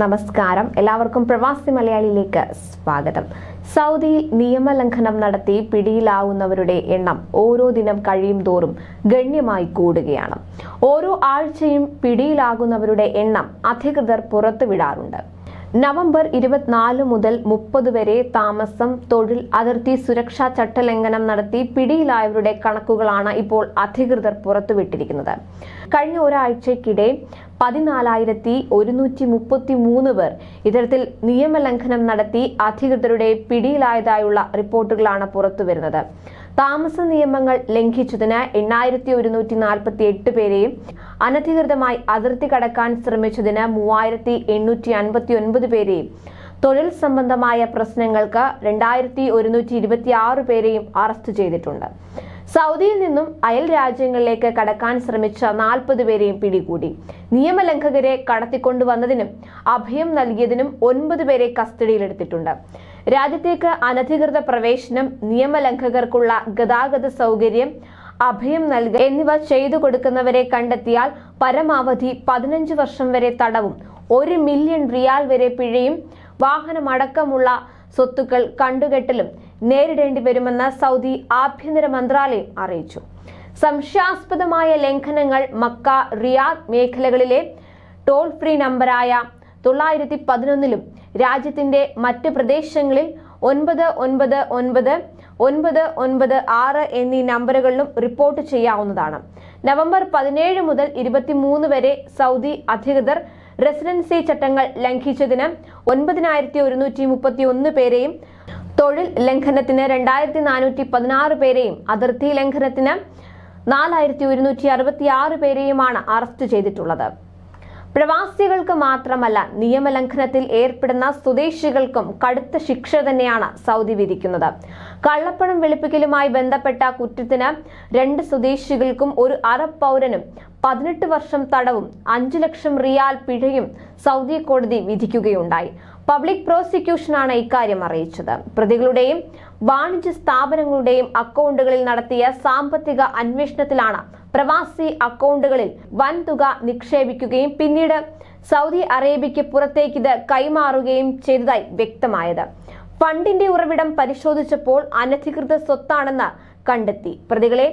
നമസ്കാരം. എല്ലാവർക്കും പ്രവാസി മലയാളിയിലേക്ക് സ്വാഗതം. സൗദിയിൽ നിയമലംഘനം നടത്തി പിടിയിലാവുന്നവരുടെ എണ്ണം ഓരോ ദിനം കഴിയും തോറും ഗണ്യമായി കൂടുകയാണ്. ഓരോ ആഴ്ചയും പിടിയിലാകുന്നവരുടെ എണ്ണം അധികൃതർ പുറത്തുവിടാറുണ്ട്. നവംബർ ഇരുപത്തിനാല് മുതൽ മുപ്പത് വരെ താമസം തൊഴിൽ അതിർത്തി സുരക്ഷാ ചട്ടലംഘനം നടത്തി പിടിയിലായവരുടെ കണക്കുകളാണ് ഇപ്പോൾ അധികൃതർ പുറത്തുവിട്ടിരിക്കുന്നത്. കഴിഞ്ഞ ഒരാഴ്ചക്കിടെ പതിനാലായിരത്തി ഒരുന്നൂറ്റി മുപ്പത്തി മൂന്ന് പേർ ഇത്തരത്തിൽ നിയമലംഘനം നടത്തി അധികൃതരുടെ പിടിയിലായതായുള്ള റിപ്പോർട്ടുകളാണ് പുറത്തുവരുന്നത്. താമസ നിയമങ്ങൾ ലംഘിച്ചതിന് എണ്ണായിരത്തി ഒരുന്നൂറ്റി നാൽപ്പത്തി എട്ട് പേരെയും അനധികൃതമായി അതിർത്തി കടക്കാൻ ശ്രമിച്ചതിന് മൂവായിരത്തി എണ്ണൂറ്റി അൻപത്തി ഒൻപത് പേരെയും തൊഴിൽ സംബന്ധമായ പ്രശ്നങ്ങൾക്ക് രണ്ടായിരത്തി ഒരുന്നൂറ്റി ഇരുപത്തി ആറ് പേരെയും അറസ്റ്റ് ചെയ്തിട്ടുണ്ട്. സൗദിയിൽ നിന്നും അയൽ രാജ്യങ്ങളിലേക്ക് കടക്കാൻ ശ്രമിച്ച നാൽപ്പത് പേരെയും പിടികൂടി. നിയമലംഘകരെ കടത്തിക്കൊണ്ടുവന്നതിനും അഭയം നൽകിയതിനും ഒൻപത് പേരെ കസ്റ്റഡിയിലെടുത്തിട്ടുണ്ട്. രാജ്യത്തേക്ക് അനധികൃത പ്രവേശനം നിയമലംഘകർക്കുള്ള ഗതാഗത സൗകര്യം അഭയം നൽകുക എന്നിവ ചെയ്തു കൊടുക്കുന്നവരെ കണ്ടെത്തിയാൽ പരമാവധി പതിനഞ്ച് വർഷം വരെ തടവും. ഒരു മില്യൺ റിയാൽ വരെ പിഴയും. വാഹനമടക്കമുള്ള സ്വത്തുക്കൾ കണ്ടുകെട്ടലും നേരിടേണ്ടി വരുമെന്ന് സൗദി ആഭ്യന്തര മന്ത്രാലയം അറിയിച്ചു. സംശയാസ്പദമായ ലംഘനങ്ങൾ മക്ക റിയാദ് മേഖലകളിലെ ടോൾ ഫ്രീ നമ്പറായ തൊള്ളായിരത്തി പതിനൊന്നിലും രാജ്യത്തിന്റെ മറ്റ് പ്രദേശങ്ങളിൽ ഒൻപത് ഒൻപത് ഒൻപത് ഒൻപത് ഒൻപത് ആറ് എന്നീ നമ്പറുകളിലും റിപ്പോർട്ട് ചെയ്യാവുന്നതാണ്. നവംബർ പതിനേഴ് മുതൽ ഇരുപത്തിമൂന്ന് വരെ സൗദി അധികൃതർ റെസിഡൻസി ചട്ടങ്ങൾ ലംഘിച്ചതിന് ഒൻപതിനായിരത്തി ഒരുന്നൂറ്റി മുപ്പത്തി ഒന്ന് പേരെയും തൊഴിൽ ലംഘനത്തിന് രണ്ടായിരത്തി നാനൂറ്റി പതിനാറ് പേരെയും അതിർത്തി ലംഘനത്തിന് നാലായിരത്തി ഒരുന്നൂറ്റി അറുപത്തി ആറ് പേരെയുമാണ് അറസ്റ്റ് ചെയ്തിട്ടുള്ളത്. പ്രവാസികൾക്ക് മാത്രമല്ല നിയമലംഘനത്തിൽ ഏർപ്പെടുന്ന സ്വദേശികൾക്കും കടുത്ത ശിക്ഷ തന്നെയാണ് സൗദി വിധിക്കുന്നത്. കള്ളപ്പണം വെളുപ്പിക്കലുമായി ബന്ധപ്പെട്ട കുറ്റത്തിന് രണ്ട് സ്വദേശികൾക്കും ഒരു അറബ് പൗരനും പതിനെട്ട് വർഷം തടവും അഞ്ചു ലക്ഷം റിയാൽ പിഴയും സൗദി കോടതി വിധിക്കുകയുണ്ടായി. പബ്ലിക് പ്രോസിക്യൂഷനാണ് ഇക്കാര്യം അറിയിച്ചത്. പ്രതികളുടെയും വാണിജ്യ സ്ഥാപനങ്ങളുടെയും അക്കൗണ്ടുകളിൽ നടത്തിയ സാമ്പത്തിക അന്വേഷണത്തിലാണ് പ്രവാസി അക്കൗണ്ടുകളിൽ വൻതുക നിക്ഷേപിക്കുകയും പിന്നീട് സൗദി അറേബ്യയ്ക്ക് പുറത്തേക്ക് ഇത് കൈമാറുകയും ചെയ്തതായി വ്യക്തമായത്. ഫണ്ടിന്റെ ഉറവിടം പരിശോധിച്ചപ്പോൾ അനധികൃത സ്വത്താണെന്ന് കണ്ടെത്തി. പ്രതികളെ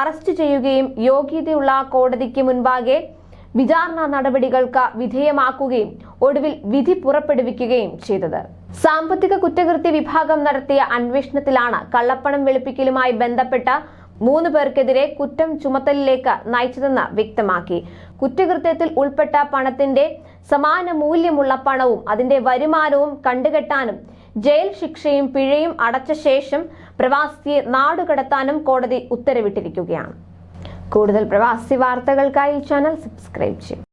അറസ്റ്റ് ചെയ്യുകയും യോഗ്യതയുള്ള കോടതിക്ക് മുൻപാകെ വിചാരണ നടപടികൾക്ക് വിധേയമാക്കുകയും ഒടുവിൽ വിധി പുറപ്പെടുവിക്കുകയും ചെയ്തത്. സാമ്പത്തിക കുറ്റകൃത്യ വിഭാഗം നടത്തിയ അന്വേഷണത്തിലാണ് കള്ളപ്പണം വെളുപ്പിക്കലുമായി ബന്ധപ്പെട്ട മൂന്ന് പേർക്കെതിരെ കുറ്റം ചുമത്തലിലേക്ക് നയിച്ചതെന്ന് വ്യക്തമാക്കി. കുറ്റകൃത്യത്തിൽ ഉൾപ്പെട്ട പണത്തിന്റെ സമാന മൂല്യമുള്ള പണവും അതിന്റെ വരുമാനവും കണ്ടുകെട്ടാനും ജയിൽ ശിക്ഷയും പിഴയും അടച്ച ശേഷം പ്രവാസിയെ നാടുകടത്താനും കോടതി ഉത്തരവിട്ടിരിക്കുകയാണ്. കൂടുതൽ പ്രവാസി വാർത്തകൾക്കായി ചാനൽ സബ്സ്ക്രൈബ് ചെയ്യും.